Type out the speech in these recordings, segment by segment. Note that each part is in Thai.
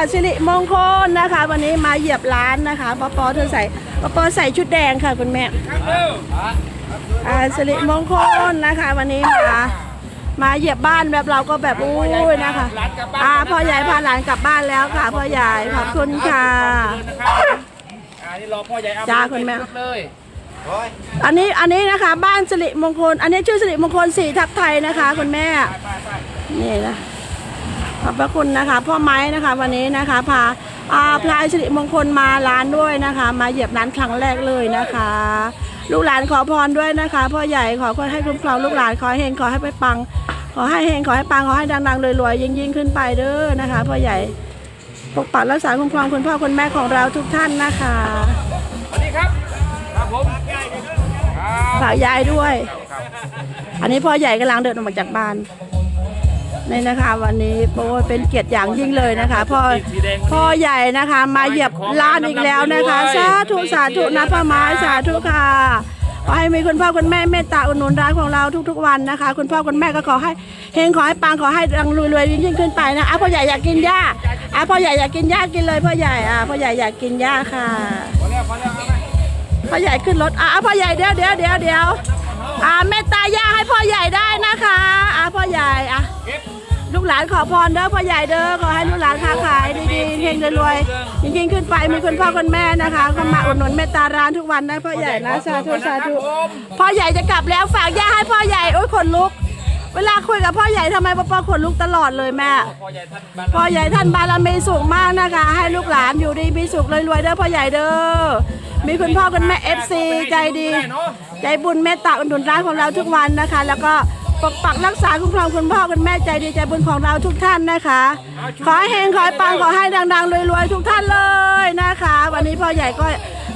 ค่ะสิริมงคลนะคะ วันนี้มาเหยียบร้านนะคะปอปอเธอใส่ปอปอใส่ชุดแดงค่ะคุณแม่อ่าสิริมงคลนะคะ วันนี้มามาเหยียบบ้านแบบเราก็แบบอุ้ยนะคะอ่าพ่อใหญ่พาหลานกลับบ้านแล้วค่ะพ่อใหญ่ขอบคุณค่ะอ่านี่รอพ่อใหญ่เอาจ้าคุณแม่เลยอันนี้อันนี้นะคะ บ้านสิริมงคล อันนี้ชื่อสิริมงคลสีทับไทยนะคะ คุณแม่นี่นะข อบพระคุณนะคะ พ่อไม้นะคะวันนี้นะคะพาอาพลายสิริมงคลมาร้านด้วยนะคะ มาเหยียบร้านครั้งแรกเลยนะคะ ลูกหลานขอพรด้วยนะคะ พ่อใหญ่ขอให้คุ้มครองลูกหลานขอให้เฮงขอให้ไปปัง ขอให้เฮงขอให้ปังขอให้ดังๆรวยๆยิ่งๆขึ้นไปเด้อนะคะ พ่อใหญ่ปกปักรักษาคุ้มครองคุณพ่อคุณแม่ของเราทุกท่านนะคะสวัสดีครับครับผมครับฝากยายด้วย อันนี้พ่อใหญ่กำลังเดินออกมาจากบ้าน นี่นะคะวันนี้โอ้ยเป็นเกียรติอย่างยิ่งเลยนะคะพ่อพ่อใหญ่นะคะมาเหยียบร้านอีกแล้วนะคะสาธุสาธุนะพ่อไม้สาธุค่ะขอให้มีคุณพ่อคุณแม่เมตตาอุดหนุนร้านของเราทุกๆวันนะคะ คุณพ่อคุณแม่ก็ขอให้เฮงขอให้ปังขอให้ดังรวยๆยิ่งๆขึ้นไปนะอะพ่อใหญ่อยากกินหญ้าอะพ่อใหญ่อยากกินหญ้ากินเลยพ่อใหญ่อะพ่อใหญ่อยากกินหญ้าค่ะพอแล้วพอแล้วเอาไหมพ่อใหญ่ขึ้นรถอะพ่อใหญ่เดี๋ยวเดี๋ยวเดี๋ยวเดี๋ยวอ่าเมตตาย่าให้ พ่อใหญ่ได้นะคะอะพ่อใหญ่อะลูกหลานขอพรเด้อพ่อใหญ่เด้อขอให้ลูกหลานค้าขายดีๆเฮงรวยๆยิ่งๆขึ้นไปมีคุณพ่อคุณแม่นะคะก็มาอุดหนุนเมตตาร้านทุกวันนะพ่อใหญ่นะสาธุสาธุพ่อใหญ่จะกลับแล้วฝากย่าให้พ่อใหญ่โอ้ยขนลุก เวลาคุยกับพ่อใหญ่ทำไมป้าๆขนลุกตลอดเลยแม่ พ่อใหญ่ท่านบ้านพ่อใหญ่ท่านบารมีสูงมากนะคะ ให้ลูกหลานอยู่ดีมีสุขรวยๆเด้อพ่อใหญ่เด้อ มีคุณพ่อคุณแม่เอฟซีใจดี ใจบุญเมตตาอุดหนุนร้านของเราทุกวันนะคะ แล้วก็ปกปักรักษาคุ้มครองคุณพ่อคุณแม่ใจดีใจบุญของเราทุกท่านนะคะ ขอให้เฮงขอให้ปังขอให้ดังๆรวยๆทุกท่านเลยนะคะ วันนี้พ่อใหญ่ก็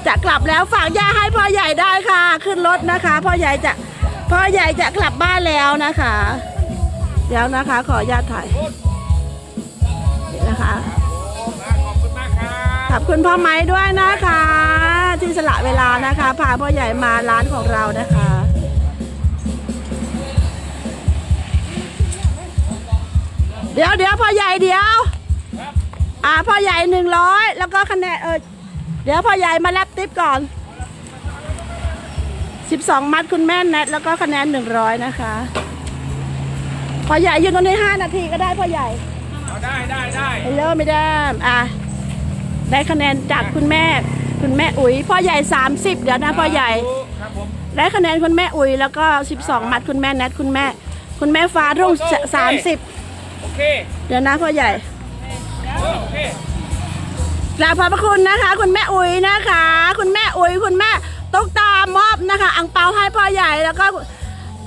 จะกลับแล้วฝากย่าให้พ่อใหญ่ได้ค่ะ ขึ้นรถนะคะ พ่อใหญ่จะ พ่อใหญ่จะกลับบ้านแล้วนะคะ เดี๋ยวนะคะ ขออนุญาตถ่ายนี่นะคะขอบคุณมากครับขอบคุณพ่อไม้ด้วยนะคะ ที่สละเวลานะคะพาพ่อใหญ่มาร้านของเรานะคะเดี๋ยวเดี๋ยวพ่อใหญ่เดี๋ยวอ่าพ่อใหญ่หนึ่งร้อยแล้วก็คะแนนเออเดี๋ยวพ่อใหญ่มาแลบติ๊บก่อน สิบสองมัดคุณแม่แนทแล้วก็คะแนนหนึ่งร้อยนะคะพ่อใหญ่ยืนตรงนี้ห้านาทีก็ได้พ่อใหญ่เอาได้ได้ได้ฮัลโหลไม่ได้อะ ได้คะแนนจากคุณแม่ คุณแม่อุ๋ยพ่อใหญ่ 30 เดี๋ยวนะพ่อใหญ่ ครับผมได้คะแนนคุณแม่อุ๋ยแล้วก็ 12 มัดคุณแม่แนทคุณแม่ คุณแม่ฟ้ารุ่ง30 โอเค เดี๋ยวนะพ่อใหญ่โอเคกราบขอบพระคุณนะคะ คุณแม่อุ๋ยนะคะ คุณแม่อุ๋ยคุณแม่ ตุ๊กตามอบนะคะอังเปาให้พ่อใหญ่แล้วก็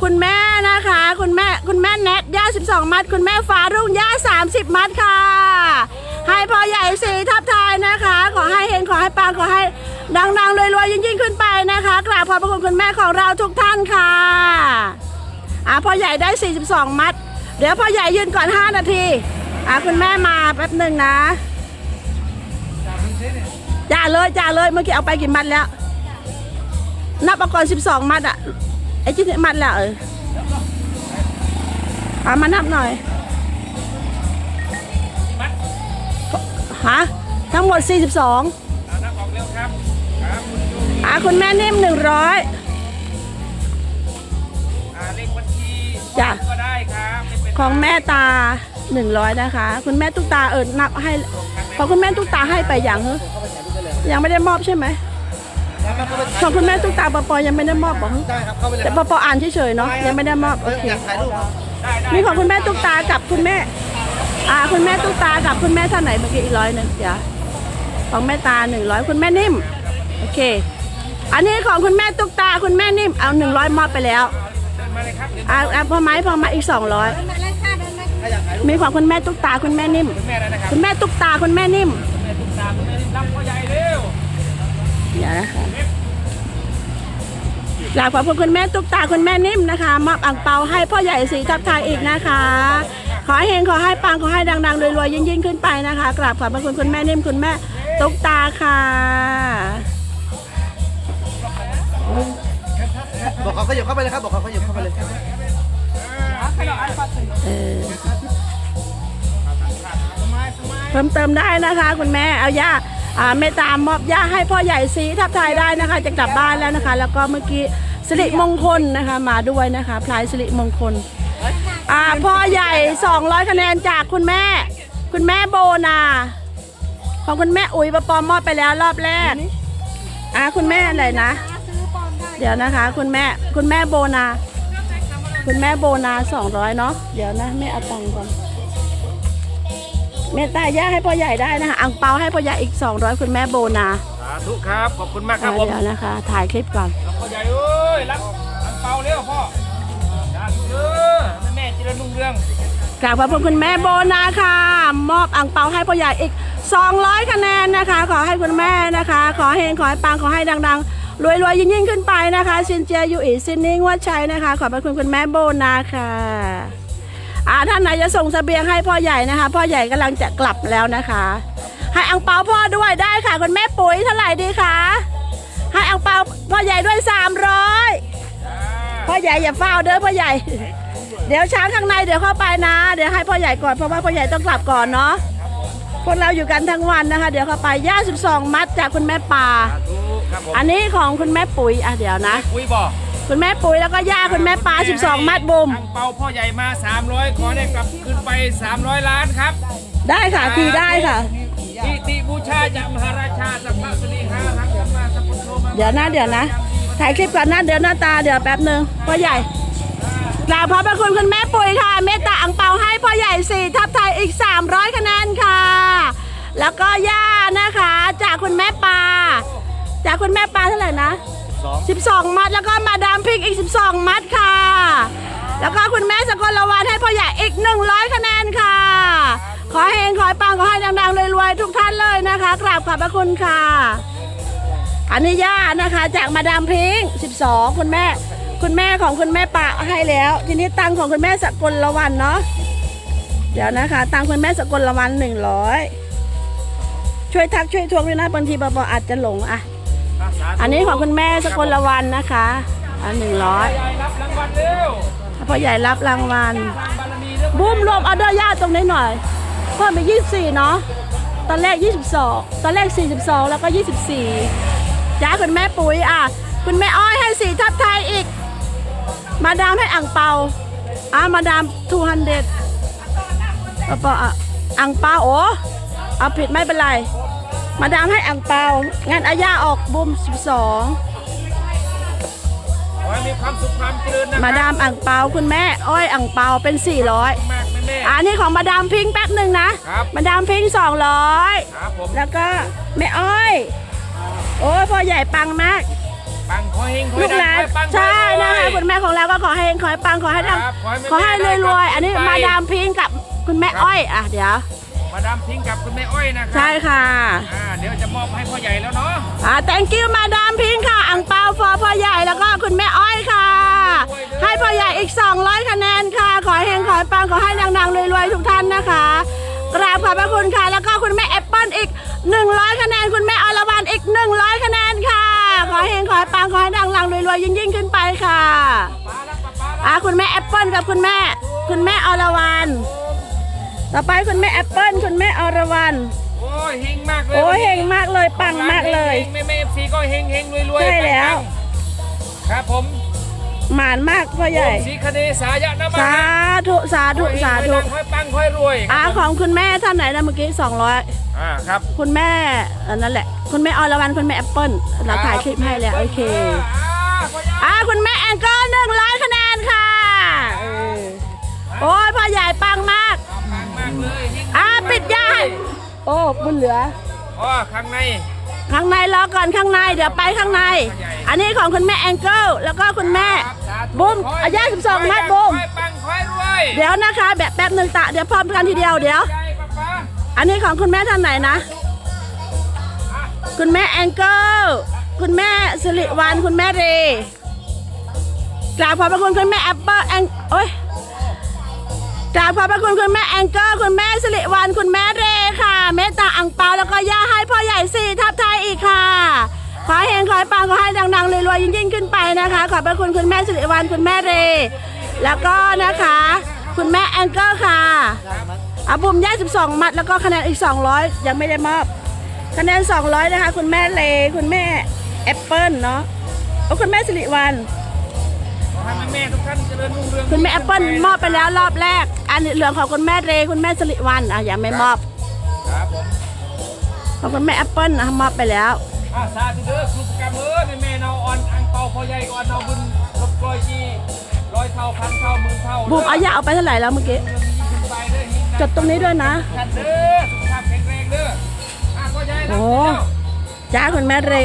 คุณแม่นะคะ คุณแม่คุณแม่แนทย่า 12 มัด คุณแม่ฟ้ารุ่งย่า 30 มัดค่ะ ให้พ่อใหญ่สีทับทายนะคะ ขอให้เฮงขอให้ปังขอให้ดังๆรวยๆยิ่งๆขึ้นไปนะคะกราบขอบพระคุณคุณแม่ของเราทุกท่านค่ะอะพ่อใหญ่ได้ 42 มัด เดี๋ยวพ่อใหญ่ยืนก่อน 5 นาทีอะคุณแม่มาแป๊บหนึ่งนะจ่าเลยจ่าเลยเมื่อกี้เอาไปกี่มัดแล้ว นับเอาก่อนสิบสองมัดอะไอ้ที่มัดแล้วเออเอามานับหน่อย ฮะ ทั้งหมด 42เอานับออกเร็วครับ ครับคุณดูอะคุณแม่นิ่ม100 อ่าเลขบัญชีจ้ะ ก็ได้ครับไม่เป็นไรของแม่ตา 100 นะคะ คุณแม่ตุ๊กตาเออนับให้ของคุณแม่ตุ๊กตาให้ไปอย่างเหรอยังไม่ได้มอบใช่ไหม ของคุณแม่ตุ๊กตาปอปอยังไม่ได้มอบบอกเหรอได้ครับเข้าไปเลยแต่ปอปออ่านเฉยๆเนาะยังไม่ได้มอบโอเคอยากถ่ายรูปครับได้ได้มีของคุณแม่ตุ๊กตากับคุณแม่ อ่า คุณแม่ตุ๊กตากับคุณแม่ท่านไหนเมื่อกี้อีกร้อยหนึ่งเดี๋ยวของแม่ตาหนึ่งร้อยคุณแม่นิ่มโอเค อันนี้ของคุณแม่ตุ๊กตาคุณแม่นิ่มเอาหนึ่งร้อยมอบไปแล้วเดินมาเลยครับเดี๋ยวอ่าอ่าพอไหมพอมาอีกสองร้อยถ้าอยากถ่ายรูปมีของคุณแม่ตุ๊กตาคุณแม่นิ่มคุณแม่แล้วนะครับคุณแม่ตุ๊กตาคุณแม่นิ่มแม่ตุ๊กตาคุณแม่รีบรับพ่อใหญ่เร็วเดี๋ยวนะคะ กราบขอบคุณคุณแม่ตุ๊กตาคุณแม่นิ่มนะคะมอบอ่างเปาให้พ่อใหญ่สีทับทางอีกนะคะ ขอให้เฮงขอให้ปังขอให้ดังๆรวยๆยิ่งๆขึ้นไปนะคะกราบขอบพระคุณคุณแม่นิ่มคุณแม่ตุ๊กตาค่ะบอกเขาขยับเข้าไปเลยครับบอกเขาขยับเข้าไปเลยเออสมัยสมัยพิ่มเติมได้นะคะ คุณแม่เอาย่าอ่าเมตตามอบย่าให้พ่อใหญ่สีทับทายได้นะคะ จะกลับบ้านแล้วนะคะ แล้วก็เมื่อกี้ สิริมงคลนะคะมาด้วยนะคะพลายสิริมงคล อ่าพ่อใหญ่ 200 คะแนนจากคุณแม่ คุณแม่โบนา ของคุณแม่อุ๋ยประปอมมอบไปแล้วรอบแรก อ่าคุณแม่อะไรนะ เดี๋ยวนะคะ คุณแม่คุณแม่โบนา คุณแม่โบนาสองร้อยเนาะเดี๋ยวนะแม่เอาตังค์ก่อน เมตตาย่าให้พ่อใหญ่ได้นะคะอังเปาให้พ่อใหญ่อีก 200 คุณแม่โบนาสาธุครับ ขอบคุณมากครับผมเดี๋ยวนะคะ ถ่ายคลิปก่อนพ่อใหญ่เอ้ยรับอังเปาเร็วพ่อสาธุเด้อแม่เจริญรุ่งเรืองกราบขอบคุณคุณแม่โบนาค่ะ มอบอังเปาให้พ่อใหญ่อีก 200 คะแนนนะคะ ขอให้คุณแม่นะคะ ขอให้เฮงขอให้ปังขอให้ดัง ๆ รวยๆยิ่งๆขึ้นไปนะคะซินเจียยูอีซินนิ่งวัดชัยนะคะ ขอบพระคุณคุณแม่โบนาค่ะ อ่าท่านไหนจะส่งเสบียงให้พ่อใหญ่นะคะ พ่อใหญ่กำลังจะกลับแล้วนะคะ ให้อังเปาพ่อด้วยได้ค่ะคุณแม่ปุ๋ยเท่าไหร่ดีคะให้อังเปาพ่อใหญ่ด้วย300พ่อใหญ่อย่าเฝ้าเด้อพ่อใหญ่ เดี๋ยวช้างข้างในเดี๋ยวเข้าไปนะ เดี๋ยวให้พ่อใหญ่ก่อนเพราะว่าพ่อใหญ่ต้องกลับก่อนเนาะพวกเราอยู่กันทั้งวันนะคะ เดี๋ยวเข้าไปย่า 12 มัดจากคุณแม่ป่าสาอันนี้ของคุณแม่ปุ๋ยอะเดี๋ยวนะคุยบอก คุณแม่ปุ๋ยแล้วก็ย่าคุณแม่ปลา 12 มัดบุมอังเปาพ่อใหญ่มา 300 ขอได้กลับขึ้นไป 300 ล้านครับ ได้ค่ะคือได้ค่ะอิติบูชาจากมหาราชาสัพพะสรีหารังสัมมาสัพพุทโธมาเดี๋ยวนะเดี๋ยวนะ ถ่ายคลิปก่อนนะเดี๋ยวหน้าตาเดี๋ยวแป๊บหนึ่งพ่อใหญ่กราบขอบพระคุณคุณแม่ปุ๋ยค่ะ เมตตาอังเปาให้พ่อใหญ่สี่ทับไทยอีก 300คะแนนค่ะ แล้วก็ย่านะคะ จากคุณแม่ปลาจากคุณแม่ปลาเท่าไหร่นะ 12 มัดแล้วก็มาดามพริกอีก 12 มัดค่ะ แล้วก็คุณแม่สกลละวันให้พ่อใหญ่อีก 100 คะแนนค่ะ ขอเฮงขอปังขอให้ดังๆรวยๆทุกท่านเลยนะคะกราบขอบพระคุณค่ะ อันนี้ย่านะคะจากมาดามพิง12 คุณแม่ คุณแม่ของคุณแม่ปะให้แล้ว ทีนี้ตังของคุณแม่สกลละวันเนาะเดี๋ยวนะคะ ตังคุณแม่สกลละวัน 100 ช่วยทักช่วยทวงด้วยนะบางทีปอปออาจจะหลงอะ อันนี้ของคุณแม่สกลละวันนะคะอันหนึ่งร้อยพ่อใหญ่รับรางวัลเร็วพ่อใหญ่รับรางวัลสร้างบารมีเรื่องบุ้มรวมออเดอร์ญาติตรงนี้หน่อยเพิ่มไป24เนาะตอนแรก 22 ตอนแรก 42 แล้วก็ 24 จ้าคุณแม่ปุ๋ยอะ คุณแม่อ้อยให้สีทับไทยอีก มาดามให้อ่างเปาอะมาดาม200ปะปะอะอ่างเปาโอ้เอาผิดไม่เป็นไร มาดามให้อ่างเปางั้นอาย่าออกบุ้ม12ขอให้มีความสุขความเจริญนะมาคดารับมอ่างเปาคุณแม่ อ้อยอ่างเปาเป็น 400มากแม่แม่อันนี้ของมาดามพิงค์แป๊บหนึ่งนะ ครับ มาดามพิงค์200 ครับผมแล้วก็แม่อ้อย โอ้ยพ่อใหญ่ปังมาก ปังขอเฮงขอลูให้กดัหงลานขอให้ปังใช่ขอให้รวย นะคะคุณแม่ของเราก็ขอให้ขอให้ปังขอให้ดังครับขอให้แม่ขอให้ได้รวยๆครับอันนี้ไปมาดามพิงค์กับคุณแม่ครับ อ้อยอะเดี๋ยว มาดามพิงกับคุณแม่อ้อยนะครัใช่ค่ะอ่าเดี๋ยวจะมอบให้พ่อใหญ่แล้วเนาะอ่า thank you มาดามพิงค์ค่ะอังเปาฟอพ่อใหญ่แล้วก็คุณแม่อ้อยค่ะ ให้พ่อใหญ่อีก 200 คะแนนค่ะ ขอให้เฮงขอให้ปังขอให้ดังๆรวยๆทุกท่านนะคะ กราบขอบพระคุณค่ะ แล้วก็คุณแม่แอปเปิลอีก 100 คะแนน คุณแม่อรวรรณอีก 100 คะแนนค่ะ ขอให้เฮงขอให้ปังขอให้ดังๆรวยๆยิ่งๆขึ้นไปค่ะอ่าคุณแม่แอปเปิลกับคุณแม่ คุณแม่อรวรรณ ต่อไปคุณแม่แอปเปิลคุณแม่อรวรรณโอ้ยเฮงมากเลยโอ้ยเฮงมากเลยปังมากเลยแม่แม่เอฟซีก็เฮงเฮงรวยรวยใช่แล้ว ครับผมหมานมากพ่อใหญ่สีคเนสายะนะมาสาธุสาธุสาธุค่อยปังค่อยรวยอาของคุณแม่ท่านไหนนะเมื่อกี้200อ่าครับ คุณแม่อันนั่นแหละ คุณแม่อรวรรณคุณแม่แอปเปิลเราถ่ายคลิปให้แล้วโอเคอ่าพ่อใหญ่อ่าคุณแม่แองเกิลหนึ่งร้อยคะแนนค่ะเออโอ้ยพ่อใหญ่ปังมากาปิดยาโอ้บุญเหลือ อ๋อข้างใน ข้างในรอก่อนข้างในเดี๋ยวไปข้างใน อันนี้ของคุณแม่แองเกิลแล้วก็คุณแม่ครับสาธุบุ้มขให้อายุ12มัดบุ้มค่อยปังค่อยรวยเดี๋ยวนะคะแบบแป๊บหนึ่งตะเดี๋ยวพร้อมกันทีเดียวเดี๋ยวใหญ่ป้าป้าอันนี้ของคุณแม่ท่านไหนนะ คุณแม่แองเกิลคุณแม่สิริวัลคุณแม่เรกราบขอบพระคุณคุณแม่แอปเปิลแองโอ้ย กราบขอบพระคุณคุณแม่แองเกิลคุณแม่สิริวัลคุณแม่เรค่ะ เมตตาอังเปาแล้วก็ย่าให้พ่อใหญ่สี่ทับไทยอีกค่ะ ขอให้เฮงขอให้ปังขอให้ดังๆรวยๆยิ่งๆขึ้นไปนะคะ ขอบพระคุณคุณแม่สิริวัลคุณแม่เร แล้วก็นะคะ คุณแม่แองเกิลค่ะอาบุมย่า12 มัดแล้วก็คะแนนอีก 200 ยังไม่ได้มอบ คะแนน 200 นะคะ คุณแม่เล คุณแม่แอปเปิลเนาะโอ้คุณแม่สิริวัล ขอให้แม่ๆทุกท่านเจริญรุ่งเรืองคุณแม่แอปเปิลมอบไปแล้วรอบแรก อันเหลืองของคุณแม่เรคุณแม่สิริวัลอะยังไม่มอบครับผมของคุณแม่แอปเปิลนะมอบไปแล้วอาสาธุเด้อครูประกรรมเอ้ยแม่ๆเนาอ่อนอังเปาพ่อใหญ่อ่อนเนาบุญลบกลอยจีร้อยเท่าพันเท่าหมื่นเท่าบุมเอายาเอาไปเท่าไหร่แล้วเมื่อกี้เรื่องนี้ขึ้นไปเด้อหินจดตรงนี้ด้วยนะท่านเด้อสุขภาพแข็งแรงเด้ออะพ่อใหญ่นะโอ้เดี๋ยวจ้าคุณแม่เร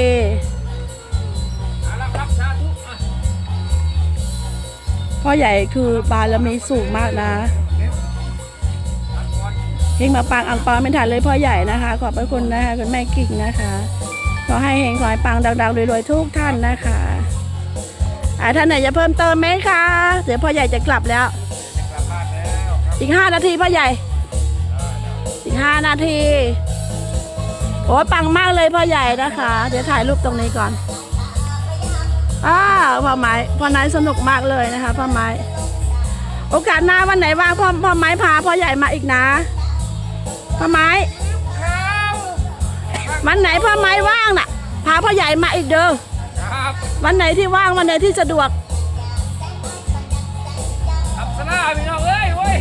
พ่อใหญ่คือบารมีสูงมากนะเฮงมาปังอังปาไม่ทันเลยพ่อใหญ่นะคะ ขอบพระคุณนะคะคุณแม่กิ่งนะคะขอให้เฮงขอให้ปังดังๆรวยๆทุกท่านนะคะอ่าท่านไหนจะเพิ่มเติมไหมคะเดี๋ยวพ่อใหญ่จะกลับแล้ว อีกห้านาทีพ่อใหญ่ อีกห้านาทีโอ้ปังมากเลยพ่อใหญ่นะคะ เดี๋ยวถ่ายรูปตรงนี้ก่อน อ้าวพ่อไม้พ่อไม้สนุกมากเลยนะคะพ่อไม้โอกาสหน้าวันไหนว่างพ่อพ่อไม้พาพ่อใหญ่มาอีกนะพ่อไม้ข้าววันไหนพ่อไม้ว่างน่ะ พาพ่อใหญ่มาอีกเด้อครับวันไหนที่ว่างวันไหนที่สะดวกอับสนาพี่น้องเอ้ยเว้ย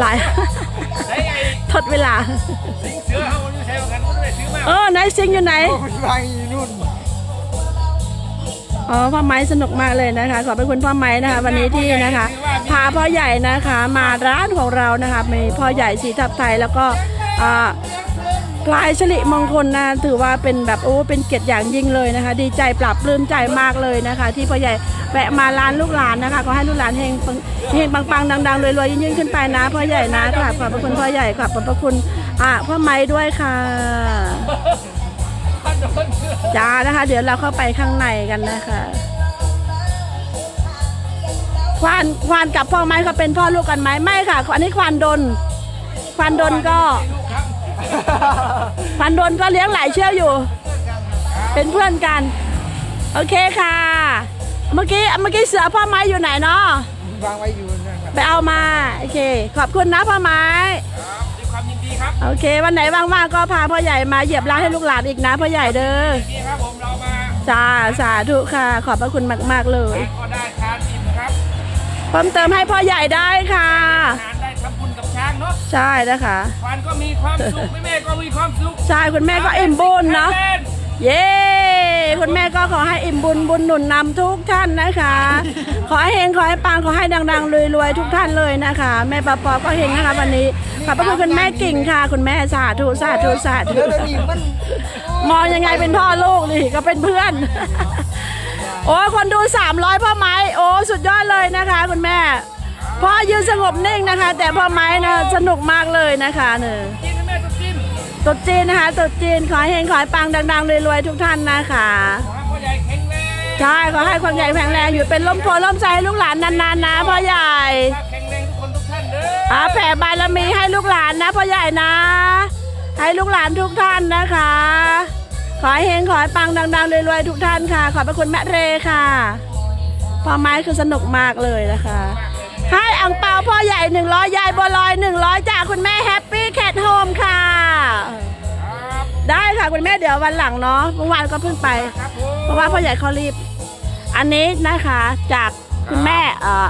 หลายใช้ไอ้ทดเวลาสิงเสือเฮามันอยู่ใช้เหมือนกันมันไม่ได้ซื้อมาเออไหนซิงอยู่ไหนวางอยู่นู่น อ๋อพ่อไม้สนุกมากเลยนะคะ ขอบพระคุณพ่อไม้นะคะ วันนี้ที่นะคะพาพ่อใหญ่นะคะ มาร้านของเรานะคะมีพ่อใหญ่สีทับไทยแล้วก็พลายชลิมงคลนะถือว่าเป็นแบบโอ้เป็นเกียรติอย่างยิ่งเลยนะคะ ดีใจปรับปลื้มใจมากเลยนะคะ ที่พ่อใหญ่แวะมาร้านลูกหลานนะคะขอให้ลูกหลานเฮงเฮงปังๆดังๆรวยๆยิ่งๆขึ้นไปนะพ่อใหญ่นะกราบขอบพระคุณพ่อใหญ่ขอบพระคุณอ่าพ่อไม้ด้วยค่ะ จ้านะคะ เดี๋ยวเราเข้าไปข้างในกันนะคะควานควานกับพ่อไม้เขาเป็นพ่อลูกกันไหมไม่ค่ะอันนี้ควานดน ควานดนก็ลูกครับควานดนก็เลี้ยงหลายเชือกอยู่ เป็นเพื่อนกัน โอเคค่ะ เมื่อกี้เมื่อกี้เสือพ่อไม้อยู่ไหนเนาะวางไว้อยู่นั่นครับไปเอามา โอเค ขอบคุณนะพ่อไม้ ครับด้วยความยินดีครับโอเค วันไหนว่างๆก็พาพ่อใหญ่มาเหยียบร้านให้ลูกหลานอีกนะพ่อใหญ่เด้อยินดีครับผมเรามาจ้าสาธุค่ะ ขอบพระคุณมาก ๆ เลยทานก็ได้ทานอิ่มครับเพิ่มเติมให้พ่อใหญ่ได้ค่ะ ทานได้ทำบุญกับช้างเนาะใช่นะคะควานก็มีความสุขแม่แม่ๆก็มีความสุขใช่คุณแม่ก็อิ่มบุญเนาะแม่เย้ คุณแม่ก็ขอให้อิ่มบุญบุญหนุนนำทุกท่านนะคะ ขอให้เฮงขอให้ปังขอให้ดังๆรวยๆทุกท่านเลยนะคะ แม่ปอปอก็เฮงนะคะวันนี้ขอบพระคุณคุณแม่กิ่งค่ะ คุณแม่สาธุสาธุสาธุเดี๋ยวเดี๋ยวนี้มันมองยังไงเป็นพ่อลูกนี่ก็เป็นเพื่อน โอ้ยคนดู 300 พ่อไม้โอ้สุดยอดเลยนะคะ คุณแม่พ่อยืนสงบนิ่งนะคะ แต่พ่อไม้นะสนุกมากเลยนะคะเนี่ยกินนะแม่ ต้องกินตุ๊ดจีนนะคะตุ๊ดจีนขอให้เฮงขอให้ปังดังๆรวยๆทุกท่านนะคะขอให้พ่อใหญ่แข็งแรงใช่ขอให้ความใหญ่แข็งแรงอยู่เป็นล่มโพล่มใจให้ลูกหลานนานๆนะพ่อใหญ่ภาพแข็งแรงทุกคนทุกท่านเด้ออาแผ่บารมีให้ลูกหลานนะพ่อใหญ่นะ ให้ลูกหลานทุกท่านนะคะ ขอให้เฮงขอให้ปังดังๆรวยๆทุกท่านค่ะ ขอบพระคุณแม่เรค่ะพ่อไม้คือสนุกมากเลยนะคะให้อังเปาพ่อใหญ่หนึ่งร้อยยายบัวลอยหนึ่งร้อยจากคุณแม่แฮปปี้แคทโฮมค่ะครับ ได้ค่ะคุณแม่เดี๋ยววันหลังเนาะเมื่อวานก็เพิ่งไป ครับผมเพราะว่าพ่อใหญ่เขารีบ อันนี้นะคะจากคุณแม่เอ่อ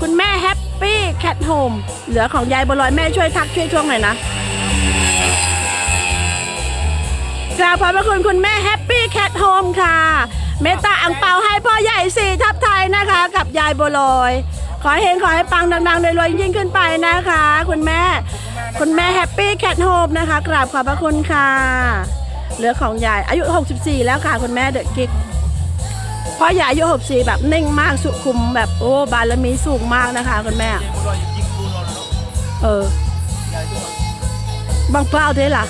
คุณแม่แฮปปี้แคทโฮมเหลือของยายบัวลอยแม่ช่วยทักช่วยช่วงหน่อยนะกราบขอบพระคุณคุณแม่แฮปปี้แคทโฮมค่ะ เมตตาอังเปาให้พ่อใหญ่สี่ทับไทยนะคะ กับยายบัวลอย ขอให้เฮงขอให้ปังดังๆรวยๆยิ่งขึ้นไปนะคะ คุณแม่ คุณแม่แฮปปี้แคทโฮมนะคะกราบขอบพระคุณค่ะ เหลือของยายอายุ 64 แล้วค่ะ คุณแม่เด็กกิ๊กพ่อยายอายุ 64 แบบนิ่งมากสุขุมแบบโอ้บารมีสูงมากนะคะ คุณแม่เดี๋ยวบัวลอยยิงกูนอนแล้วเออบางเปล่าเท่ล่ะ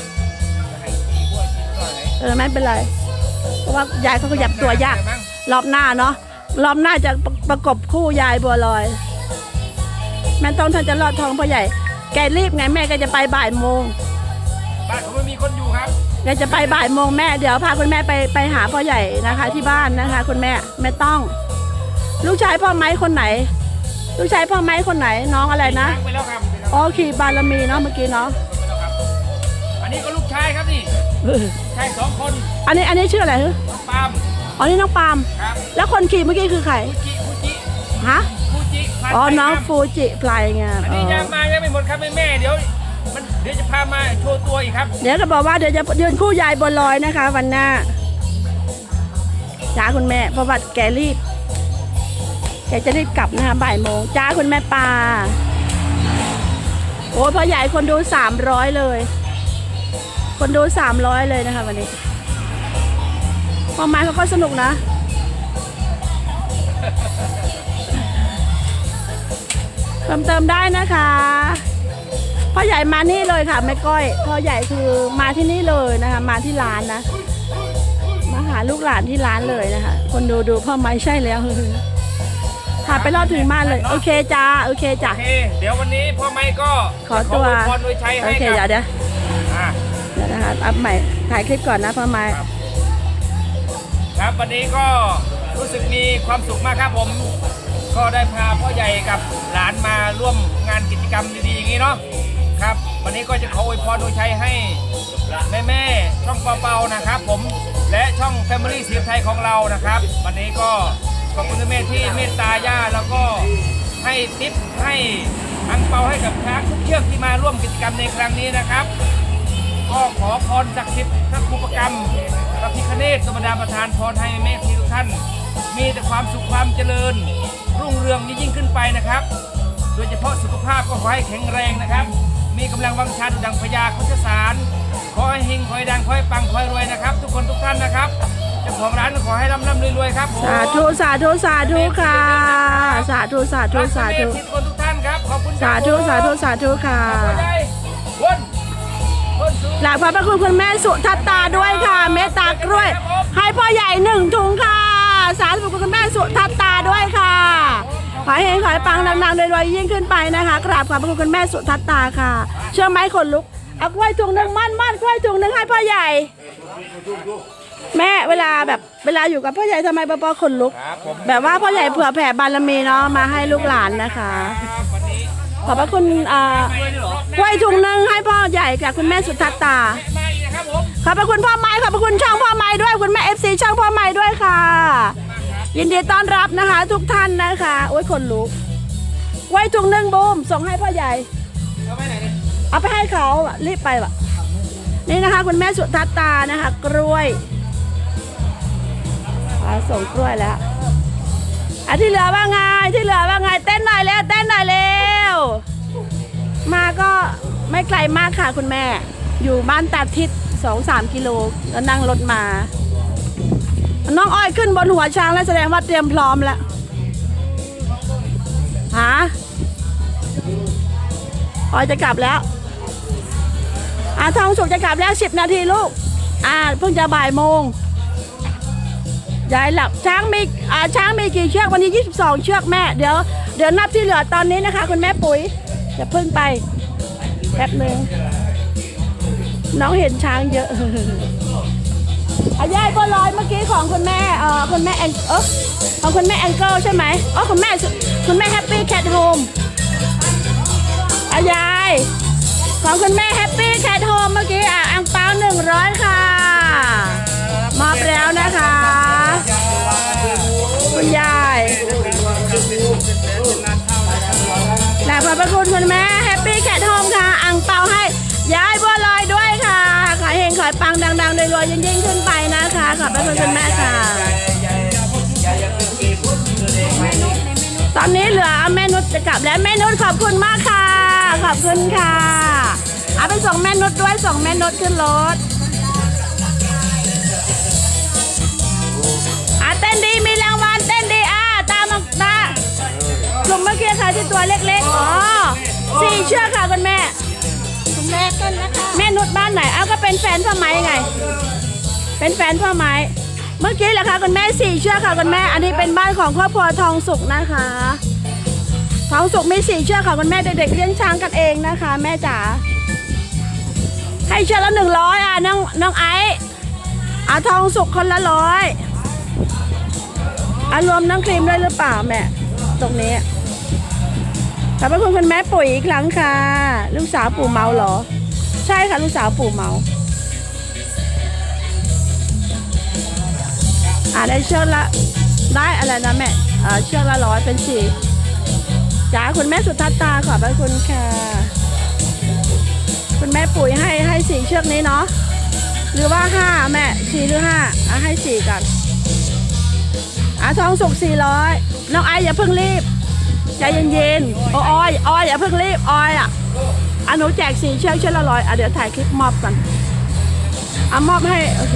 จะให้กี่บัวกินหน่อยไหนเออไม่เป็นไร เพราะว่ายายเขาขยับตัวยากรอบหน้าเนาะรอบหน้าจะประประกบคู่ยายบัวลอยแม่ต้องท่านจะรอดทองพ่อใหญ่ แกรีบไงแม่ก็จะไปบ่ายโมงบ้านผมไม่มีคนอยู่ครับ แกจะไปบ่ายโมงแม่เดี๋ยวพาคุณแม่ไปไปหาพ่อใหญ่นะคะ ที่บ้านนะคะ คุณแม่แม่ต้อง ลูกชายพ่อไม้คนไหน ลูกชายพ่อไม้คนไหนน้องอะไรนะตั้งไปแล้วครับอ๋อขี่บารมีเนาะเมื่อกี้เนาะอันนี้ก็ลูกชายครับนี่เออชายสองคนอันนี้อันนี้ชื่ออะไรฮะน้องปาล์มอ๋อนี่น้องปาล์มครับแล้วคนขี่เมื่อกี้คือใครฟูจิฟูจิฮะฟูจิพา อ๋อไปน้องครับฟูจิพลายไงอันอ๋นี้อยังมายังไม่หมดครับแม่แม่เดี๋ยวมันเดี๋ยวจะพามาโชว์ตัวอีกครับเดี๋ยวก็บอกว่าเดี๋ยวจะยืนคู่ยายบนลอยนะคะ วันหน้าจ้าคุณแม่เพราะว่าแกรีบแกจะรีบกลับนะคะบ่ายโมงจ้าคุณแม่ปาโอ้ยพ่อใหญ่คนดูสามร้อยเลย คนดูสามร้อยเลยนะคะวันนี้พ่อไม้เขาก็สนุกนะ เติมเติมได้นะคะพ่อใหญ่มานี่เลยค่ะแม่ก้อยพ่อใหญ่คือมาที่นี่เลยนะคะ มาที่ร้านนะ มาหาลูกหลานที่ร้านเลยนะคะ คนดูดูพ่อไม้ใช่แล้วถ่ายไปรอดถึงบ้านเลย โอเคจ้าโอเคจ้ะโอเคเดี๋ยววันนี้พ่อไม้ก็ขอตัวอวยพรโดยชัยโอให้เคกับเดี๋ยวเดี๋ยวอ่าเดี๋ยวนะคะอัพใหม่ถ่ายคลิปก่อนนะพ่อไม้ครับวันนี้ก็รู้สึกมีความสุขมากครับผม ก็ได้พาพ่อใหญ่กับหลานมาร่วมงานกิจกรรมดีๆอย่างนี้เนาะครับ วันนี้ก็จะขออวยพรโดยชัยให้แม่แม่ๆช่องเปาๆนะครับ ผมและช่อง Family เสีไทยของเรานะครับ วันนี้ก็ขอบคุณแม่ที่เมตตาย่าแล้วก็ให้ทิปให้อังเปาให้กับช้างทุกเชือกที่มาร่วมกิจกรรมในครั้งนี้นะครับ ก็ขอพรจากสิทธิ์พระครูประกรรมพระพิคเนศสมดาประทานพรให้แม่ทีทุกท่าน มีแต่ความสุขความเจริญ รุ่งเรืองยิ่งขึ้นไปนะครับ โดยเฉพาะสุขภาพก็ขอให้แข็งแรงนะครับ มีกำลังวังชาดุดังพญาโคชสารขอให้เฮงขอให้ดังขอให้ปังขอให้รวยนะครับ ทุกคนทุกท่านนะครับเจ้าของร้านก็ขอให้ร่ำร่ำรวยๆครับผมสาธุสาธุสาธุค่ะ สาธุสาธุรักสาแม่ธุทุกคนทุกท่านครับขอบคุณคสารับธุสาธุสาธุค่ะขอบคุณใจวนวนสูงหลายพระพระคุณคุณแม่สุทัตตาด้วยค่ะ เมตตากล้วย ให้พ่อใหญ่หนึ่งถุงค่ะ สาธุคุณแม่สุทัตตาด้วยค่ะ ขอให้เฮงขอให้ปังดังๆรวยๆยิ่งขึ้นไปนะคะ กราบขอบพระคุณคุณแม่สุทัตตาค่ะ เชื่อไหมคนลุกเอากล้วยถุงหนึ่งมั่นมั่นกล้วยถุงหนึ่งให้พ่อใหญ่ แม่เวลาแบบเวลาอยู่กับพ่อใหญ่ทำไมปอปอขนลุก แบบว่าพ่อใหญ่เผื่อแผ่บารมีเนาะมาให้ลูกหลานนะคะครับวันนี้ขอบพระคุณอ่ากล้วยถุงหนึ่งให้พ่อใหญ่จากคุณแม่สุทัตตา ขอบพระคุณพ่อไม้ขอบพระคุณช่องพ่อไม้ด้วยคุณแม่เอฟซีช่องพ่อไม้ด้วยค่ะ ยินดีต้อนรับนะคะ ทุกท่านนะคะโอ้ยคนลุกไว้ถุงหนึ่งบูมส่งให้พ่อใหญ่ เอาไปไหนเนี่ยเอาไปให้เขาอะรีบไปวะนี่นะคะ คุณแม่สุทัตตานะคะ กล้วยอ่าส่งกล้วยแล้วอะที่เหลือว่าไงที่เหลือว่าไงเต้นหน่อยแล้วเต้นหน่อยเร็วมาก็ไม่ไกลมากค่ะคุณแม่ อยู่บ้านตาทิศสองสามกิโลแล้วนั่งรถมา น้องอ้อยขึ้นบนหัวช้างแล้วแสดงว่าเตรียมพร้อมแล้วฮะอ้อยจะกลับแล้วอ่าทองสุกจะกลับแล้วสิบนาทีลูกอ่าเพิ่งจะบ่ายโมงยายหลับช้างมีอ่าช้างมีกี่เชือกวันนี้ 22 เชือกแม่เดี๋ยวเดี๋ยวนับที่เหลือตอนนี้นะคะ คุณแม่ปุ๋ยจะเพิ่งไปแป๊บหนึ่ง น้องเห็นช้างเยอะอายายบัวลอยเมื่อกี้ของคุณแม่เอ่อคุณแม่แองเออของคุณแม่แองเกิลใช่ไหมอ๋อคุณแม่คุณแม่แฮปปี้แคทโฮมอายายของคุณแม่แฮปปี้แคทโฮมเมื่อกี้อะอังเปาหนึ่งร้อยค่ะมอบแล้วนะคะคุณยายและขอบพระคุณคุณแม่แฮปปี้แคทโฮมค่ะอังเปาให้ยายบัวลอยด้ วยปังดังๆรวยๆยิ่งๆขึ้นไปนะคะ ขอบพระคุณคุณแม่ค่ะ ตอนนี้เหลือแม่นุชจะกลับแล้วแม่นุชขอบคุณมากค่ะ ขอบคุณค่ะเอาไปส่งแม่นุชด้วยส่งแม่นุชขึ้นรถอะเต้นดีมีรางวัลเต้นดีอะตามมาตากลุ่มเมื่อกี้ค่ะที่ตัวเล็กๆอ๋อสี่เชือกค่ะคุณแม่คุณแม่ต้นนะคะ นุชบ้านไหนเอาก็เป็นแฟนพ่อไม้ไง เป็นแฟนพ่อไม้ เมื่อกี้แหละค่ะคุณแม่สี่เชือกค่ะคุณแม่ อันนี้เป็นบ้านของครอบครัวทองสุกนะคะ ทองสุกมีสี่เชือกค่ะคุณแม่เด็กๆเลี้ยงช้างกันเองนะคะ แม่จ๋า ให้เชือกละหนึ่งร้อยอะน้องน้องไอซ์อาทองสุกคนละร้อยอารวมน้องครีมด้วยหรือเปล่าแม่ตรงนี้ขอบพระคุณคุณแม่ปุ๋ยอีกครั้งค่ะ ลูกสาวปู่เมาเหรอ ใช่ค่ะลูกสาวปู่เมาอ่าได้เชือกละได้อะไรนะแม่เอ่อเชือกละร้อยเป็นสี่จ้าคุณแม่สุทัศตาขอบพระคุณค่ะ คุณแม่ปุ๋ยให้ให้สี่เชือกนี้เนาะหรือว่าห้าแม่สี่หรือห้าอะให้สี่ก่อนอะทองสุกสี่ร้อยน้องไออย่าเพิ่งรีบใจเย็นๆโอ้ออยออยอย่าเพิ่งรีบออยอะ อะหนูแจกสี่เชือกเชือกละร้อยอะเดี๋ยวถ่ายคลิปมอบก่อนอะมอบให้โอเค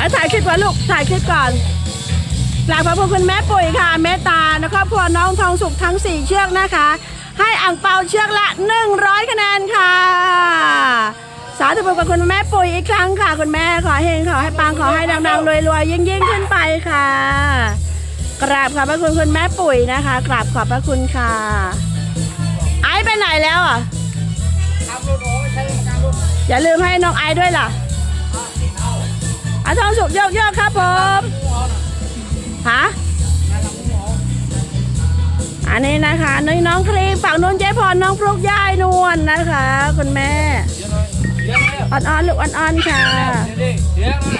อะถ่ายคลิปก่อนลูกถ่ายคลิปก่อนกราบขอบพระคุณแม่ปุ๋ยค่ะเมตตาและครอบครัวน้องทองสุขทั้ง4เชือกนะคะ ให้อ่างเปาเชือกละ100คะแนนค่ะ สาธุบุญกับคุณแม่ปุ๋ยอีกครั้งค่ะ คุณแม่ขอเฮงขอให้ปังขอให้ดังๆรวยๆยิ่งๆขึ้นไปค่ะกราบขอบพระคุณคุณแม่ปุ๋ยนะคะกราบขอบพระคุณค่ะ ไอซ์ไปไหนแล้วอะตามรถโอ้ยใช้กลางรถอย่าลืมให้น้องไอซ์ด้วยล่ะอาทองสุกโยกโยกครับผมฮะอันนี้นะคะน้องน้องครีมฝั่งนู้นเจ๊พรน้องฟลุกย่ายนวลนะคะ คุณแม่เดี๋ยวหน่อยเดี๋ยวหน่อยอ่อนๆลูกอ่อนๆค่ะ เดี๋ยวดิเดี๋ยวนะ